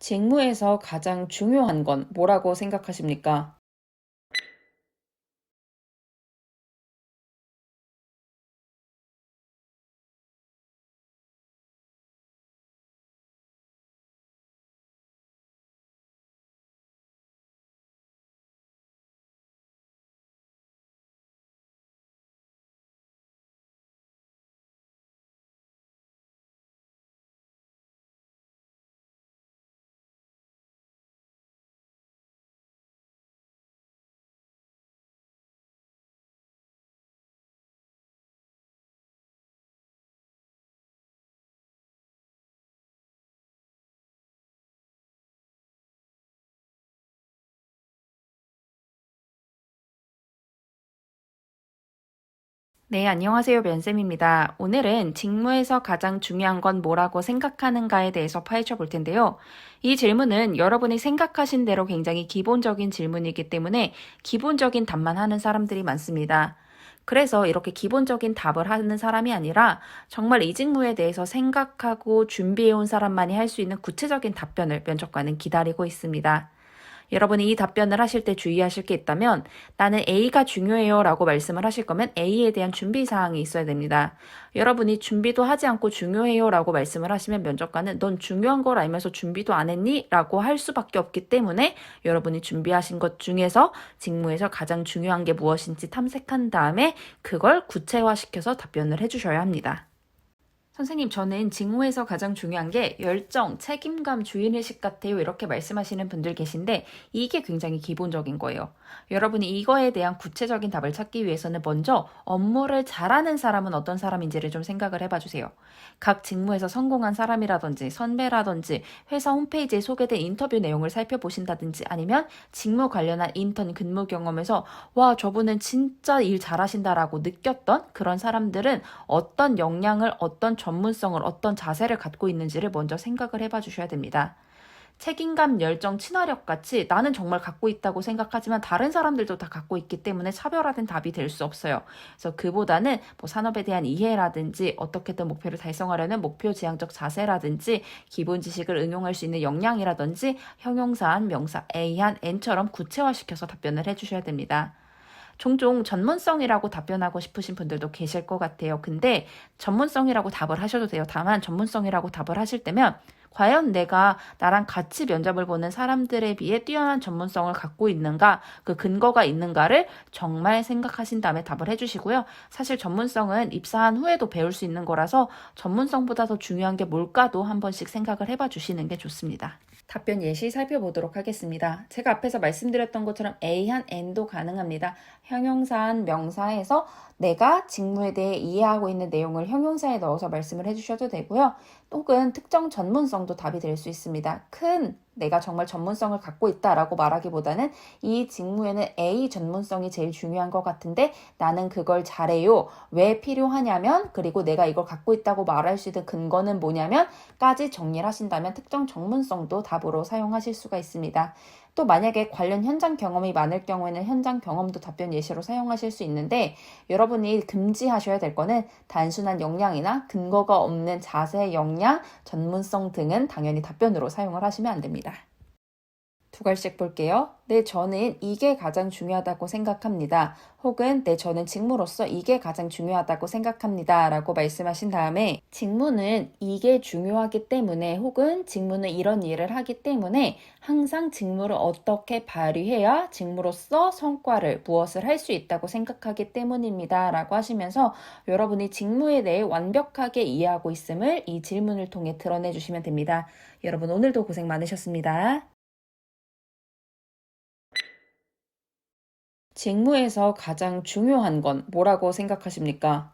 직무에서 가장 중요한 건 뭐라고 생각하십니까? 네, 안녕하세요. 면쌤입니다. 오늘은 직무에서 가장 중요한 건 뭐라고 생각하는가에 대해서 파헤쳐 볼 텐데요. 이 질문은 여러분이 생각하신 대로 굉장히 기본적인 질문이기 때문에 기본적인 답만 하는 사람들이 많습니다. 그래서 이렇게 기본적인 답을 하는 사람이 아니라 정말 이 직무에 대해서 생각하고 준비해온 사람만이 할 수 있는 구체적인 답변을 면접관은 기다리고 있습니다. 여러분이 이 답변을 하실 때 주의하실 게 있다면 나는 A가 중요해요 라고 말씀을 하실 거면 A에 대한 준비 사항이 있어야 됩니다. 여러분이 준비도 하지 않고 중요해요 라고 말씀을 하시면 면접관은 넌 중요한 걸 알면서 준비도 안 했니? 라고 할 수밖에 없기 때문에 여러분이 준비하신 것 중에서 직무에서 가장 중요한 게 무엇인지 탐색한 다음에 그걸 구체화시켜서 답변을 해주셔야 합니다. 선생님, 저는 직무에서 가장 중요한 게 열정, 책임감, 주인의식 같아요. 이렇게 말씀하시는 분들 계신데 이게 굉장히 기본적인 거예요. 여러분이 이거에 대한 구체적인 답을 찾기 위해서는 먼저 업무를 잘하는 사람은 어떤 사람인지를 좀 생각을 해봐 주세요. 각 직무에서 성공한 사람이라든지 선배라든지 회사 홈페이지에 소개된 인터뷰 내용을 살펴보신다든지 아니면 직무 관련한 인턴 근무 경험에서 와, 저분은 진짜 일 잘하신다라고 느꼈던 그런 사람들은 어떤 역량을 어떤 전 문성을 어떤 자세를 갖고 있는지를 먼저 생각을 해봐 주셔야 됩니다. 책임감, 열정, 친화력 같이 나는 정말 갖고 있다고 생각하지만 다른 사람들도 다 갖고 있기 때문에 차별화된 답이 될 수 없어요. 그래서 그보다는 뭐 산업에 대한 이해라든지 어떻게든 목표를 달성하려는 목표 지향적 자세라든지 기본 지식을 응용할 수 있는 역량이라든지 형용사한, 명사 A한, N처럼 구체화시켜서 답변을 해주셔야 됩니다. 종종 전문성이라고 답변하고 싶으신 분들도 계실 것 같아요. 근데 전문성이라고 답을 하셔도 돼요. 다만 전문성이라고 답을 하실 때면 과연 내가 나랑 같이 면접을 보는 사람들에 비해 뛰어난 전문성을 갖고 있는가, 그 근거가 있는가를 정말 생각하신 다음에 답을 해주시고요. 사실 전문성은 입사한 후에도 배울 수 있는 거라서 전문성보다 더 중요한 게 뭘까도 한 번씩 생각을 해봐 주시는 게 좋습니다. 답변 예시 살펴보도록 하겠습니다. 제가 앞에서 말씀드렸던 것처럼 A한 N도 가능합니다. 형용사한 명사에서 내가 직무에 대해 이해하고 있는 내용을 형용사에 넣어서 말씀을 해주셔도 되고요. 혹은 특정 전문성도 답이 될 수 있습니다. 큰 내가 정말 전문성을 갖고 있다라고 말하기보다는 이 직무에는 A 전문성이 제일 중요한 것 같은데 나는 그걸 잘해요. 왜 필요하냐면 그리고 내가 이걸 갖고 있다고 말할 수 있는 근거는 뭐냐면까지 정리를 하신다면 특정 전문성도 답으로 사용하실 수가 있습니다. 또 만약에 관련 현장 경험이 많을 경우에는 현장 경험도 답변 예시로 사용하실 수 있는데 여러분이 금지하셔야 될 거는 단순한 역량이나 근거가 없는 자세 역량, 전문성 등은 당연히 답변으로 사용을 하시면 안 됩니다. 두 갈씩 볼게요. 네, 저는 이게 가장 중요하다고 생각합니다. 혹은 네, 저는 직무로서 이게 가장 중요하다고 생각합니다. 라고 말씀하신 다음에 직무는 이게 중요하기 때문에 혹은 직무는 이런 일을 하기 때문에 항상 직무를 어떻게 발휘해야 직무로서 성과를 무엇을 할 수 있다고 생각하기 때문입니다. 라고 하시면서 여러분이 직무에 대해 완벽하게 이해하고 있음을 이 질문을 통해 드러내 주시면 됩니다. 여러분 오늘도 고생 많으셨습니다. 직무에서 가장 중요한 건 뭐라고 생각하십니까?